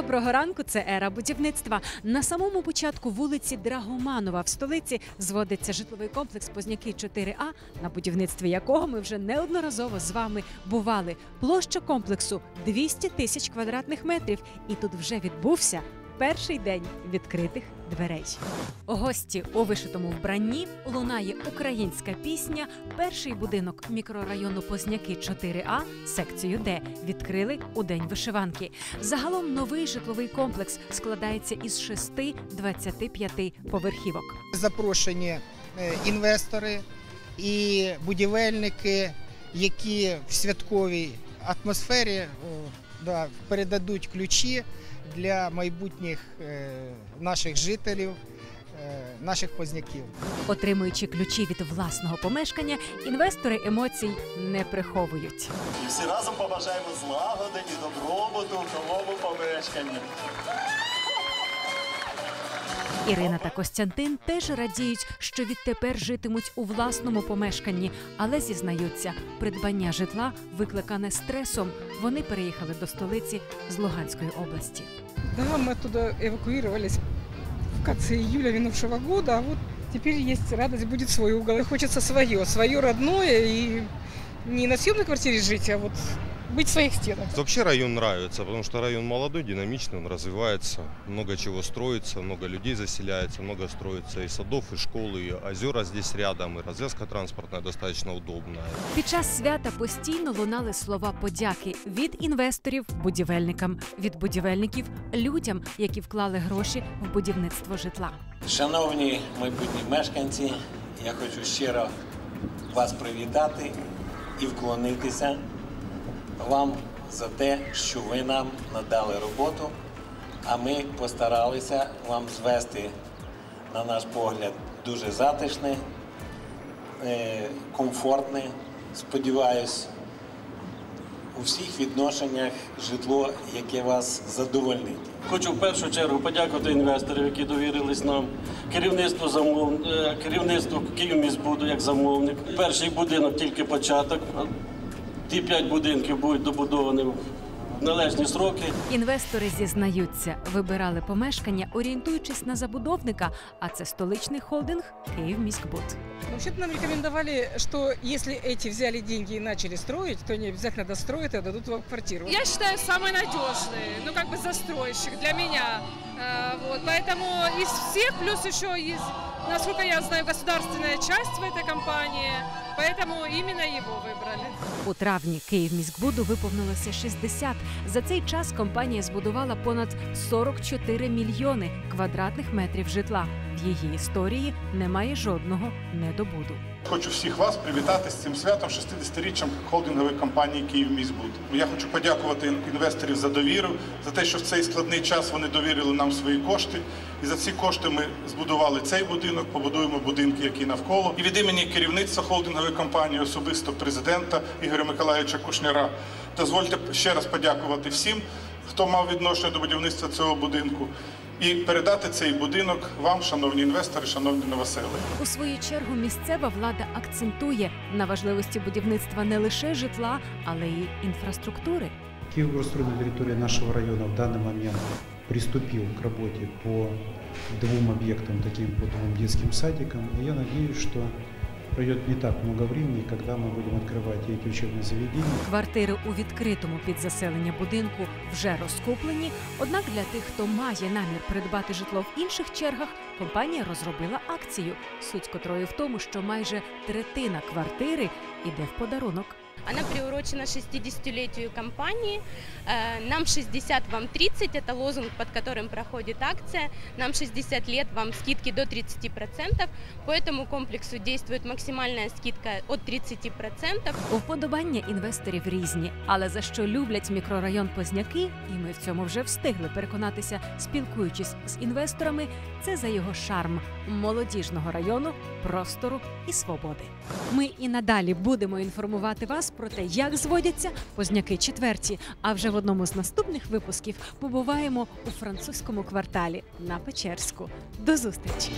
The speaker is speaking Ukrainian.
Доброго ранку, це ера будівництва. На самому початку вулиці Драгоманова в столиці зводиться житловий комплекс Позняки 4А, на будівництві якого ми вже неодноразово з вами бували. Площа комплексу 200 тисяч квадратних метрів, і тут вже відбувся перший день відкритих дверей. Гості у вишитому вбранні лунає українська пісня. Перший будинок мікрорайону Позняки 4А, секцію Д, відкрили у день вишиванки. Загалом новий житловий комплекс складається із шести 25 поверхівок. запрошені е, інвестори і будівельники, які в святковій атмосфері да, передадуть ключі для майбутніх е, наших жителів, е, наших позняків. Отримуючи ключі від власного помешкання, інвестори емоцій не приховують. І всі разом побажаємо злагоди і добробуту в новому помешканні. Ірина та Костянтин теж радіють, що відтепер житимуть у власному помешканні, але зізнаються, придбання житла викликане стресом. Вони переїхали до столиці з Луганської області. Да, мы оттуда эвакуировались в конце июля минувшего года, а вот теперь есть радость, будет свой угол. И хочется свое, свое родное и не на съемной квартире жить, а вот быть в своих стенах. Вообще район нравится, потому что район молодой, динамичный, он развивается, много чего строится, много людей заселяется, много строится и садов, и школ, и озера здесь рядом, и развязка транспортная достаточно удобная. Під час свята постійно лунали слова подяки від інвесторів будівельникам, від будівельників людям, які вклали гроші в будівництво житла. Шановні майбутні мешканці, я хочу щиро вас привітати і вклонитися вам за те, що ви нам надали роботу, а ми постаралися вам звести, на наш погляд, дуже затишне, комфортне, сподіваюсь, у всіх відношеннях житло, яке вас задовольнить. Хочу в першу чергу подякувати інвесторам, які довірились нам, керівництву замов... е, керівництву Київміськбуду як замовник. Перший будинок тільки початок. а Ті п'ять будинків будуть добудовані в належні сроки. Інвестори зізнаються, вибирали помешкання, орієнтуючись на забудовника, а це столичний холдинг Київміськбуд. Вообще-то нам рекомендовали, что если эти взяли деньги и начали строить, то они обязательно достроят и отдадут вам квартиру. Я считаю, самый надежный, ну как бы застройщик для меня. Э, Вот, поэтому из всех, плюс еще есть, насколько я знаю, государственная часть в этой компании, поэтому именно его выбрали. У травні Київміськбуду виповнилося 60. За цей час компанія збудувала понад 44 мільйони квадратних метрів житла. В її історії немає жодного недобуду. Хочу всіх вас привітати з цим святом 60-річчям холдингової компанії «Київміськбуд». Я хочу подякувати інвесторів за довіру, за те, що в цей складний час вони довірили нам свої кошти. І за ці кошти ми збудували цей будинок, побудуємо будинки, які навколо. І від імені керівництва холдингової компанії, особисто президента Ігоря Миколаївича Кушняра, дозвольте ще раз подякувати всім, хто мав відношення до будівництва цього будинку, і передати цей будинок вам, шановні інвестори, шановні новосели. У свою чергу місцева влада акцентує на важливості будівництва не лише житла, але й інфраструктури. Киевгорстрой на территории нашего района в данный момент приступил к работе по двум объектам, таким по двум детским садикам. И я надеюсь, что пройдет не так много времени, когда мы будем открывать эти учебные заведения. Квартири у відкритому під заселення будинку вже розкуплені. Однак для тих, хто має намір придбати житло в інших чергах, компанія розробила акцію, суть котрої в тому, що майже третина квартири іде в подарунок. Она приурочена 60-летию компании. Э, Нам 60, вам 30. Это лозунг, под которым проходит акция. Нам 60 лет, вам скидки до 30%. По этому комплексу действует максимальная скидка от 30%. Вподобання інвесторів різні, але за що люблять мікрорайон Позняки, і ми в цьому вже встигли переконатися, спілкуючись з інвесторами, це за його шарм молодіжного району, простору і свободи. Ми і надалі будемо інформувати вас про те, як зводяться позняки четверті. А вже в одному з наступних випусків побуваємо у французькому кварталі на Печерську. До зустрічі!